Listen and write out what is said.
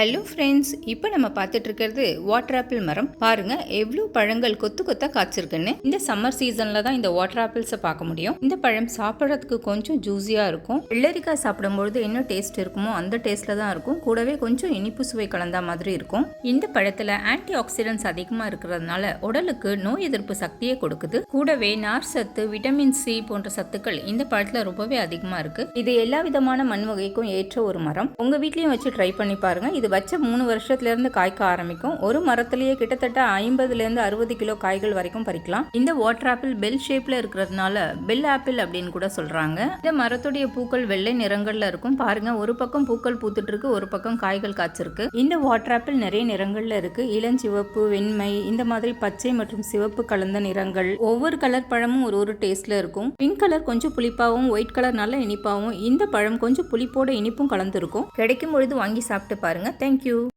Hello friends இப்போ நம்ம பார்த்துட்டு இருக்கிறது வாட்டர் ஆப்பிள் மரம். பாருங்க எவ்வளோ பழங்கள் கொத்து கொத்தா காய்ச்சிருக்குன்னு. இந்த சம்மர் சீசனில் தான் இந்த வாட்டர் ஆப்பிள்ஸை பார்க்க முடியும். இந்த பழம் சாப்பிட்றதுக்கு கொஞ்சம் ஜூஸியாக இருக்கும். வெள்ளரிக்காய் சாப்பிடும்பொழுது என்ன டேஸ்ட் இருக்குமோ அந்த டேஸ்ட்டில் தான் இருக்கும். கூடவே கொஞ்சம் இனிப்பு சுவை கலந்த மாதிரி இருக்கும். இந்த பழத்தில் ஆன்டி ஆக்சிடென்ட்ஸ் அதிகமாக இருக்கிறதுனால உடலுக்கு நோய் எதிர்ப்பு சக்தியை கொடுக்குது. கூடவே நார் சத்து விட்டமின் சி போன்ற சத்துக்கள் இந்த பழத்தில் ரொம்பவே அதிகமாக இருக்கு. இது எல்லா விதமான மண் வகைக்கும் ஏற்ற ஒரு மரம். உங்க வீட்லயும் வச்சு ட்ரை பண்ணி பாருங்க. இது வச்ச மூணு வருஷத்துலேருந்து காய்க்க ஆரம்பிக்கும். ஒரு மரத்துலேயே கிட்டத்தட்ட ஐம்பதுலேருந்து அறுபது கிலோ காய்கள் வரைக்கும் பறிக்கலாம். இந்த வாட்டர் ஆப்பிள் பெல் ஷேப்பில் இருக்கிறதுனால பெல் ஆப்பிள் அப்படின்னு கூட சொல்கிறாங்க இந்த மரத்துடைய பூக்கள் வெள்ளை நிறங்களில் இருக்கும். பாருங்க ஒரு பக்கம் பூக்கள் பூத்துட்டு இருக்கு ஒரு பக்கம் காய்கள் காய்ச்சிருக்கு. இந்த வாட்டர் ஆப்பிள் நிறைய நிறங்களில் இருக்கு. இளஞ்சிவப்பு வெண்மை இந்த மாதிரி பச்சை மற்றும் சிவப்பு கலந்த நிறங்கள். ஒவ்வொரு கலர் பழமும் ஒரு ஒரு டேஸ்ட்ல இருக்கும். பிங்க் கலர் கொஞ்சம் புளிப்பாகவும் ஒயிட் கலர் நல்லா இனிப்பாகவும் இந்த பழம் கொஞ்சம் புளிப்போட இனிப்பும் கலந்துருக்கும். கிடைக்கும் பொழுது வாங்கி சாப்பிட்டு பாருங்க. thank you.